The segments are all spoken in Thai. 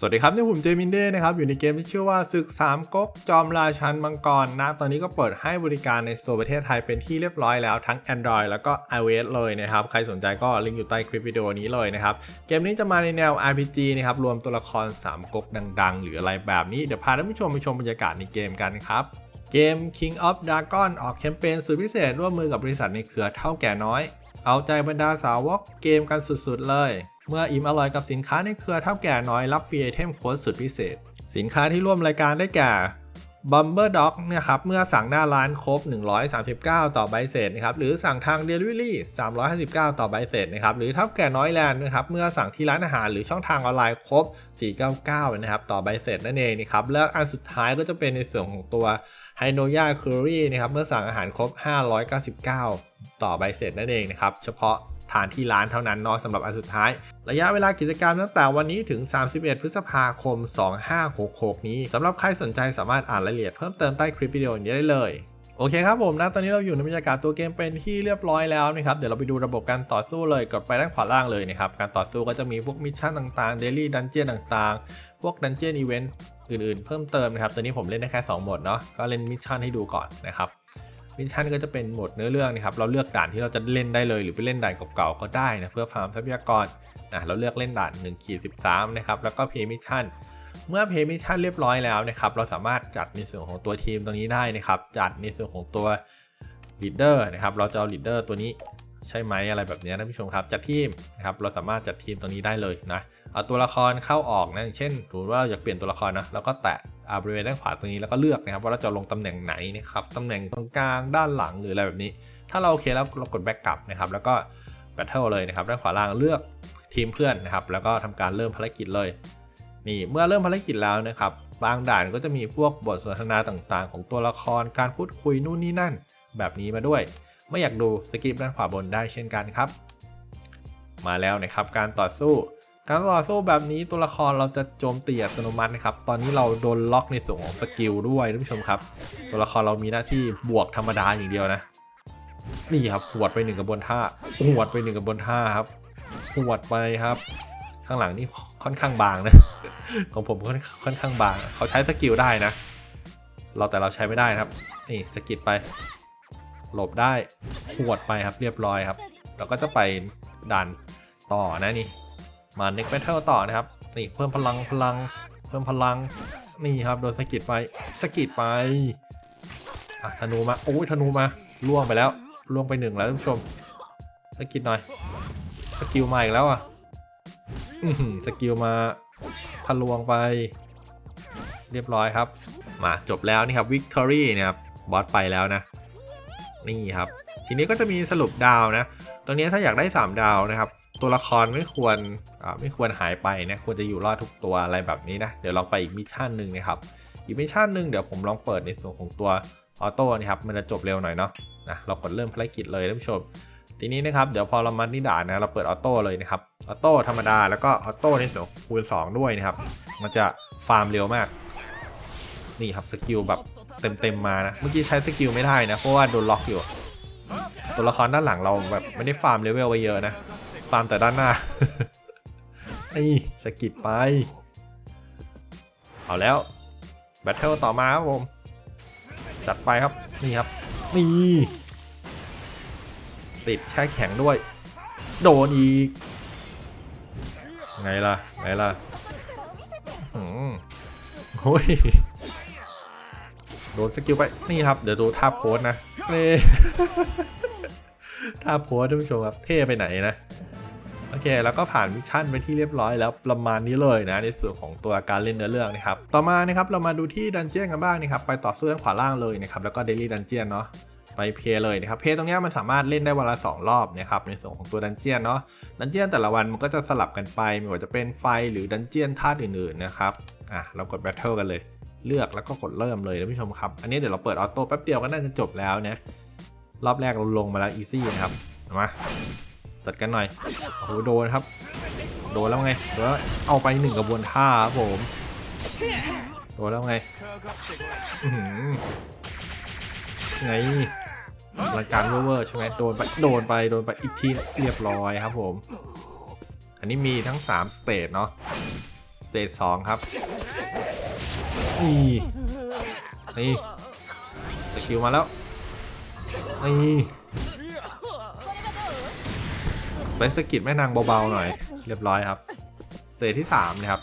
สวัสดีครับนี่ผมเจมินเด้นะครับ อยู่ในเกมที่ชื่อว่าศึกสามก๊กจอมราชันมังกรนะ ตอนนี้ก็เปิดให้บริการในโตร์ประเทศไทยเป็นที่เรียบร้อยแล้วทั้ง Android แล้วก็ iOS เลยนะครับ ใครสนใจก็ลิงก์อยู่ใต้คลิปวิดีโอนี้เลยนะครับ เกมนี้จะมาในแนว RPG นะครับ รวมตัวละครสามก๊กดังๆ หรืออะไรแบบนี้ เดี๋ยวพาท่านผู้ชมไปชมบรรยากาศในเกมกันครับเกม King of Dragon ออกแคมเปญสุดพิเศษร่วมมือกับบริษัทในเครือเท่าแก่น้อย เอาใจบรรดาสาวกเกมกันสุดๆเลย เมื่ออิ่มอร่อยกับสินค้าในเครือเท่าแก่น้อยรับฟรีไอเทมโค้ดสุดพิเศษ สินค้าที่ร่วมรายการได้แก่ Bumber Dog นะครับเมื่อสั่งหน้าร้านครบ 139 ต่อใบเสร็จนะครับหรือสั่งทาง Delivery 359 ต่อใบเสร็จนะครับหรือเท่าแก่น้อยแลนด์นะครับเมื่อสั่งที่ร้านอาหารหรือช่องทางออนไลน์ครบ 499 นะครับต่อใบเสร็จนั่นเองนะครับแล้วอันสุดท้ายก็จะเป็นในส่วนของตัวไฮโนยาคูรี่นะครับเมื่อสั่งอาหารครบ 599 ต่อใบเสร็จนั่นเองนะครับ เฉพาะทานที่ร้านเท่านั้นเนาะสำหรับอันสุดท้าย ระยะเวลากิจกรรมตั้งแต่วันนี้ถึง 31 พฤษภาคม 2566 นี้สำหรับใครสนใจสามารถอ่านรายละเอียดเพิ่มเติมใต้คลิปวิดีโอนี้ได้เลยโอเคครับผมนะตอนนี้เราอยู่ในบรรยากาศตัวเกมเป็นที่เรียบร้อยแล้วนะครับเดี๋ยวเราไปดูระบบการต่อสู้เลยกดไปด้านขวาล่างเลยนะครับการต่อสู้ก็จะมีพวกมิชชั่นต่างๆเดลี่ดันเจียนต่างๆ พวกดันเจียนอีเวนต์อื่นๆ เพิ่มเติมนะครับตอนนี้ผมเล่นได้แค่2โหมดเนาะก็เล่นมิชชั่นให้ดูก่อนนะครับ มิชชั่นก็จะเป็นโหมดเนื้อเรื่องนะครับ เราเลือกด่านที่เราจะเล่นได้เลย หรือไปเล่นด่านเก่าๆก็ได้นะเพื่อฟาร์มทรัพยากรนะเราเลือกเล่นด่าน1ขีด13นะครับแล้วก็เพย์มิชชั่นเมื่อเพย์มิชชั่นเรียบร้อยแล้วนะครับเราสามารถจัดในส่วนของตัวทีมตรงนี้ได้นะครับ จัดในส่วนของตัวลีดเดอร์นะครับเราจะเอาลีดเดอร์ตัวนี้ ใช่ไหมอะไรแบบนี้นะผู้ชมครับจัดทีมนะครับเราสามารถจัดทีมตรงนี้ได้เลยนะเอาตัวละครเข้าออกนะอย่างเช่นสมมติว่าเราอยากเปลี่ยนตัวละครนะเราก็แตะบริเวณด้านขวาตรงนี้แล้วก็เลือกนะครับว่าเราจะลงตำแหน่งไหนนะครับตำแหน่งตรงกลางด้านหลังหรืออะไรแบบนี้ ถ้าเราโอเคแล้วเรากดแบ็กกลับนะครับแล้วก็แบทเทิลเลยนะครับด้านขวาล่างเลือกทีมเพื่อนนะครับแล้วก็ทำการเริ่มภารกิจเลยนี่เมื่อเริ่มภารกิจแล้วนะครับบางด่านก็จะมีพวกบทสนทนาต่างๆ ของตัวละครการพูดคุยนู่นนี่นั่น แบบนี้มาด้วย ไม่อยากดูสกิปด้านขวาบนได้เช่นกันครับ มาแล้วนะครับการต่อสู้ การต่อสู้แบบนี้ตัวละครเราจะโจมตีอัตโนมัตินะครับ ตอนนี้เราโดนล็อกในส่วนของสกิลด้วยท่านผู้ชมครับ ตัวละครเรามีหน้าที่บวกธรรมดาอย่างเดียวนะนี่ครับหวดไปหนึ่งกระบวนท่าหวดไปหนึ่งกระบวนท่าครับหวดไปครับ ข้างหลังนี่ค่อนข้างบางนะ ของผมค่อนค่อนข้างบาง เขาใช้สกิลได้นะ เราแต่เราใช้ไม่ได้ครับ นี่สกิดไป หลบได้หวดไปครับเรียบร้อยครับ เราก็จะไปดันต่อนะนี่ มา next battle ต่อนะครับ นี่เพิ่มพลังพลัง เพิ่มพลัง นี่ครับโดนสกิดไปสกิดไปอะธนูมาโอ้ยธนูมาล่วงไปแล้วล่วงไปหนึ่งแล้วท่านผู้ชมสกิดหน่อยสกิลมาอีกแล้วอะสกิลมาทะลวงไป เรียบร้อยครับ มาจบแล้วนี่ครับ victory นะครับบอสไปแล้วนะ นี่ครับ ทีนี้ก็จะมีสรุปดาวนะ ตรงนี้ถ้าอยากได้ 3 ดาวนะครับ ตัวละครไม่ควรไม่ควรหายไปนะควรจะอยู่รอดทุกตัวอะไรแบบนี้นะ เดี๋ยวลองไปอีกมิชชั่นหนึ่งนะครับ อีกมิชชั่นหนึ่งเดี๋ยวผมลองเปิดในส่วนของตัวออโต้นะครับมันจะจบเร็วหน่อยเนาะนะเรากดเริ่มภารกิจเลยท่านผู้ชม ทีนี้นะครับเดี๋ยวพอเรามาที่ด่านนะเราเปิดออโต้เลยนะครับออโต้ธรรมดาแล้วก็ออโต้ในส่วนคูณ2ด้วยนะครับ มันจะฟาร์มเร็วมากนี่ครับสกิลแบบ เต็มๆมานะ เมื่อกี้ใช้สกิลไม่ได้นะ เพราะว่าโดนล็อกอยู่ ตัวละครด้านหลังเราแบบไม่ได้ฟาร์มเลเวลไว้เยอะนะ ฟาร์มแต่ด้านหน้านี่สกิดไป เอาแล้วแบทเทิลต่อมาครับผม จัดไปครับ นี่ครับ นี่ติดแช่แข็งด้วย โดนอีก ไงล่ะ ไงล่ะอืมโอ้ย โดนสกิลไปนี่ครับเดี๋ยวดูท่าโพสนะนี่ท่าโพสท่านผู้ชมครับเท่ไปไหนนะโอเคแล้วก็ผ่านมิชชั่นไปที่เรียบร้อยแล้วประมาณนี้เลยนะในส่วนของตัวการเล่นเนื้อเรื่องนะครับต่อมานะครับเรามาดูที่ดันเจียนกันบ้างนะครับไปต่อสู้ด้านขวาล่างเลยนะครับแล้วก็เดลี่ดันเจียนเนาะไปเพลย์เลยนะครับเพลย์ตรงเนี้ยมันสามารถเล่นได้วันละ 2 รอบนะครับในส่วนของตัวดันเจียนเนาะดันเจียนแต่ละวันมันก็จะสลับกันไปไม่ว่าจะเป็นไฟหรือดันเจียนธาตุอื่นๆนะครับอะเรากดแบทเทิลกันเลย เลือกแล้วก็กดเริ่มเลยท่านผู้ชมครับ อันนี้เดี๋ยวเราเปิดออโต้แป๊บเดียวก็น่าจะจบแล้วนะ รอบแรกเราลงมาแล้วอีซี่นะครับ มา จัดกันหน่อย โอ้โหโดนครับ โดนแล้วไงโดนแล้วเอาไปหนึ่งกระบวนท่าครับผม โดนแล้วไงอื้อหือไงรายการเวอร์ใช่ไหมโดนไปโดนไปโดนไปอีกทีเรียบร้อยครับผม อันนี้มีทั้ง3สเตจเนาะสเตจสองครับ นี่นี่สกิลมาแล้วนี่ไปสกิดแม่นางเบาๆหน่อย เรียบร้อยครับสเตจที่3นะครับ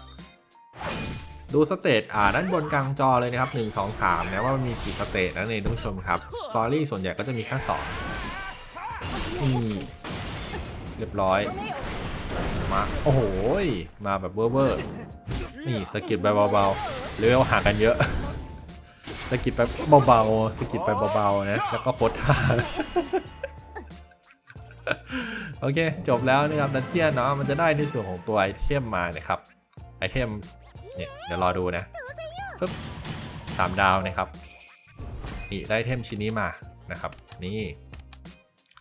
ดูสเตจอ่าด้านบนกลางจอเลยนะครับ 1 2 3นะว่ามันมีกี่สเตจนั่นเองท่านผู้ชมครับซอรี่ส่วนใหญ่ก็จะมีแค่2นี่เรียบร้อยมาโอ้โหมาแบบเวอร์เวอร์นี่สกิดเบาๆ เลเวลห่างกันเยอะสกิดไปเบาๆสกิดไปเบาๆนะแล้วก็โคตรท่าโอเค จบแล้วนะครับดันเจียนเนาะมันจะได้ในส่วนของตัวไอเทมมานะครับไอเทมเนี่ยเดี๋ยวรอดูนะปึ๊บสามดาวนะครับนี่ได้ไอเทมชิ้นนี้มานะครับ นี่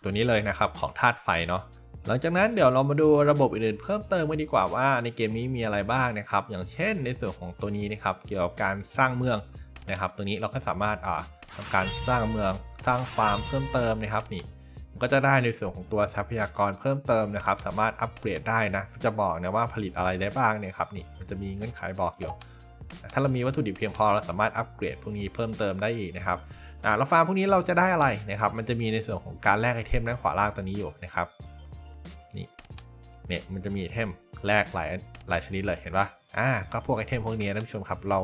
ตัวนี้เลยนะครับของธาตุไฟเนาะ หลังจากนั้นเดี๋ยวเรามาดูระบบอื่นๆเพิ่มเติมกันดีกว่าว่าในเกมนี้มีอะไรบ้างนะครับ อย่างเช่นในส่วนของตัวนี้นะครับเกี่ยวกับการสร้างเมืองนะครับ ตัวนี้เราก็สามารถอ่าทำการสร้างเมืองสร้างฟาร์มเพิ่มเติมนะครับนี่ก็จะได้ในส่วนของตัวทรัพยากรเพิ่มเติมนะครับ สามารถอัปเกรดได้นะ จะบอกนะว่าผลิตอะไรได้บ้างเนี่ยครับนี่มันจะมีเงื่อนไขบอกอยู่ถ้าเรามีวัตถุดิบเพียงพอเราสามารถอัปเกรดพวกนี้เพิ่มเติมได้อีกนะครับอ่าแล้วฟาร์มพวกนี้เราจะได้อะไรนะครับ มันจะมีในส่วนของการแลกไอเทมด้านขวาล่างตัวนี้อยู่นะครับ เนี่ยมันจะมีไอเทมแลกหลายหลายชนิดเลยเห็นปะอ่าก็พวกไอเทมพวกนี้ท่านผู้ชมครับ เรา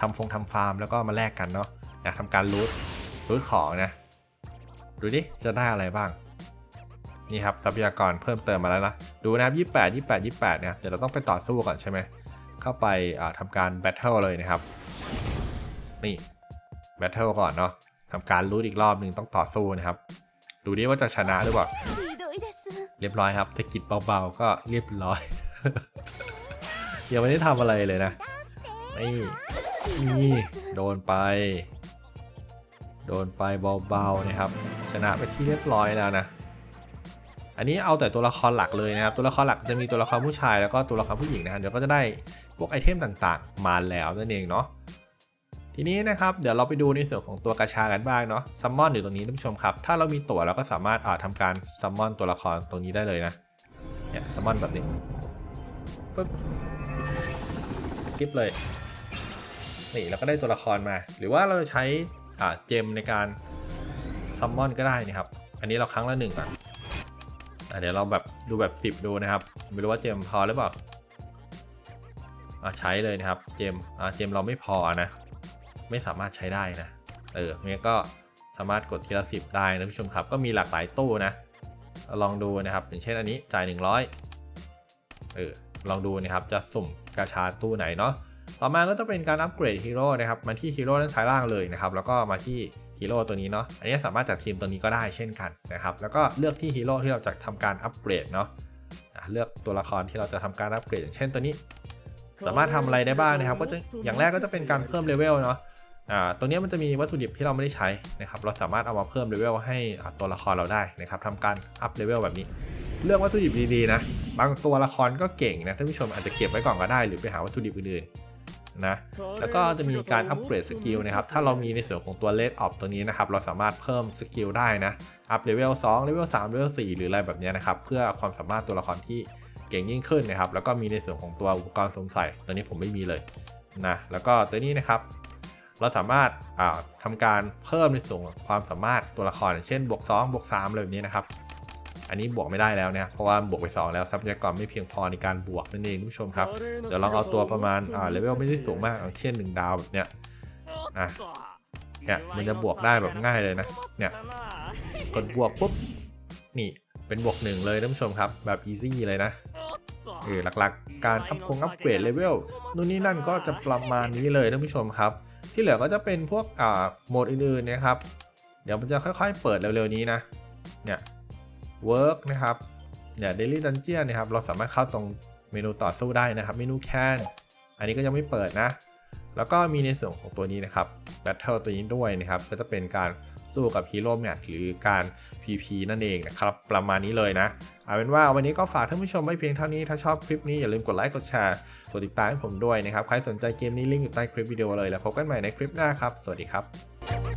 ทำฟงทำฟาร์มแล้วก็มาแลกกันเนาะนะทำการรูทรูทของนะดูดิจะได้อะไรบ้างนี่ครับทรัพยากรเพิ่มเติมมาแล้วนะดูนะยี่แปดยี่แปดยี่แปดเนี่ยเดี๋ยวเราต้องไปต่อสู้ก่อนใช่ไหมเข้าไปทำการแบทเทิลเลยนะครับนี่แบทเทิลก่อนเนาะทำการรูทอีกรอบหนึ่งต้องต่อสู้นะครับ ดูดิว่าจะชนะหรือเปล่า รียบร้อยครับสกิดเบาๆก็เรียบร้อย ยังไม่ได้ทำอะไรเลยนะนี่นี่โดนไป โดนไปเบาๆนะครับ ชนะไปที่เรียบร้อยแล้วนะ อันนี้เอาแต่ตัวละครหลักเลยนะครับ ตัวละครหลักจะมีตัวละครผู้ชายแล้วก็ตัวละครผู้หญิงนะครับเดี๋ยวก็จะได้พวกไอเทมต่างๆ มาแล้วนั่นเองเนาะ ทีนี้นะครับเดี๋ยวเราไปดูในส่วนของตัวกระชากันบ้างเนาะซัมมอนอยู่ตรงนี้ท่านผู้ชมครับถ้าเรามีตั๋วเราก็สามารถอ่าทำการซัมมอนตัวละครตรงนี้ได้เลยนะเนี่ยซัมมอนแบบนี้ปึ๊บคลิปเลยนี่เราก็ได้ตัวละครมา หรือว่าเราจะใช้อ่าเจมในการซัมมอนก็ได้นะครับ อันนี้เราครั้งละหนึ่งก่อนอะเดี๋ยวเราแบบดูแบบ 10 ดูนะครับ ไม่รู้ว่าเจมพอหรือเปล่าอะใช้เลยนะครับ เจมอะเจมเราไม่พอนะ ไม่สามารถใช้ได้นะ เอองั้นก็สามารถกดทีละสิบได้นะผู้ชมครับ ก็มีหลากหลายตู้นะ ลองดูนะครับ อย่างเช่นอันนี้จ่าย 100 เออ ลองดูนะครับ จะสุ่มกาชาตู้ไหนเนาะ ต่อมาก็จะเป็นการอัปเกรดฮีโร่นะครับ มาที่ฮีโร่ด้านซ้ายล่างเลยนะครับ แล้วก็มาที่ฮีโร่ตัวนี้เนาะ อันนี้สามารถจัดทีมตัวนี้ก็ได้เช่นกันนะครับ แล้วก็เลือกที่ฮีโร่ที่เราจะทำการอัปเกรดเนาะเลือกตัวละครที่เราจะทำการอัปเกรดอย่างเช่นตัวนี้ สามารถทำอะไรได้บ้างนะครับ ก็จะอย่างแรกก็จะเป็นการเพิ่มเลเวลเนาะ ตัวนี้มันจะมีวัตถุดิบที่เราไม่ได้ใช้นะครับ เราสามารถเอามาเพิ่มเลเวลให้ตัวละครเราได้นะครับทำการอัพเลเวลแบบนี้ เลือกวัตถุดิบดีๆนะ บางตัวละครก็เก่งนะท่านผู้ชมอาจจะเก็บไว้ก่อนก็ได้ หรือไปหาวัตถุดิบอื่นๆนะ แล้วก็จะมีการอัปเกรดสกิลนะครับ ถ้าเรามีในส่วนของตัวเลดออฟตัวนี้นะครับ เราสามารถเพิ่มสกิลได้นะ อัพเลเวล2เลเวล3เลเวล4หรืออะไรแบบนี้นะครับ เพื่อความสามารถตัวละครที่เก่งยิ่งขึ้นนะครับ แล้วก็มีในส่วนของตัวอุปกรณ์สวมใส่ตัวนี้ผมไม่มีเลยนะ แล้วก็ตัวนี้นะครับ เราสามารถอ่าทำการเพิ่มในส่วนของความสามารถตัวละครเช่นบวก2บวก3อะไรแบบนี้นะครับ อันนี้บวกไม่ได้แล้วนะเพราะว่าบวกไป 2 แล้วทรัพยากรไม่เพียงพอในการบวกนั่นเองคุณผู้ชมครับเดี๋ยวลองเอาตัวประมาณเลเวลไม่ได้สูงมากอย่างเช่น 1 ดาวแบบเนี้ยอะเนี่ยมันจะบวกได้แบบง่ายเลยนะเนี่ยกดบวกปุ๊บนี่เป็นบวกหนึ่งเลยท่านผู้ชมครับ แบบอีซี่เลยนะเออหลักๆ การอัพคงอัปเกรดเลเวลนู่นนี่นั่นก็จะประมาณนี้เลยท่านผู้ชมครับ ที่เหลือก็จะเป็นพวกอ่าโหมดอื่นๆนะครับ เดี๋ยวมันจะค่อยๆ เปิดเร็วๆนี้นะ เนี่ย work นะครับเนี่ย daily dungeon นะครับ เราสามารถเข้าตรงเมนูต่อสู้ได้นะครับ เมนูแคนอันนี้ก็ยังไม่เปิดนะ แล้วก็มีในส่วนของตัวนี้นะครับ battle ตัวนี้ด้วยนะครับ ก็จะเป็นการ สู้กับฮีโร่แมทหรือการ PP นั่นเองนะครับ ประมาณนี้เลยนะ เอาเป็นว่าวันนี้ก็ฝากท่านผู้ชมไว้เพียงเท่านี้ ถ้าชอบคลิปนี้อย่าลืมกดไลค์ กดแชร์ กดติดตามให้ผมด้วยนะครับ ใครสนใจเกมนี้ลิงก์อยู่ใต้คลิปวิดีโอเลย แล้วพบกันใหม่ในคลิปหน้าครับ สวัสดีครับ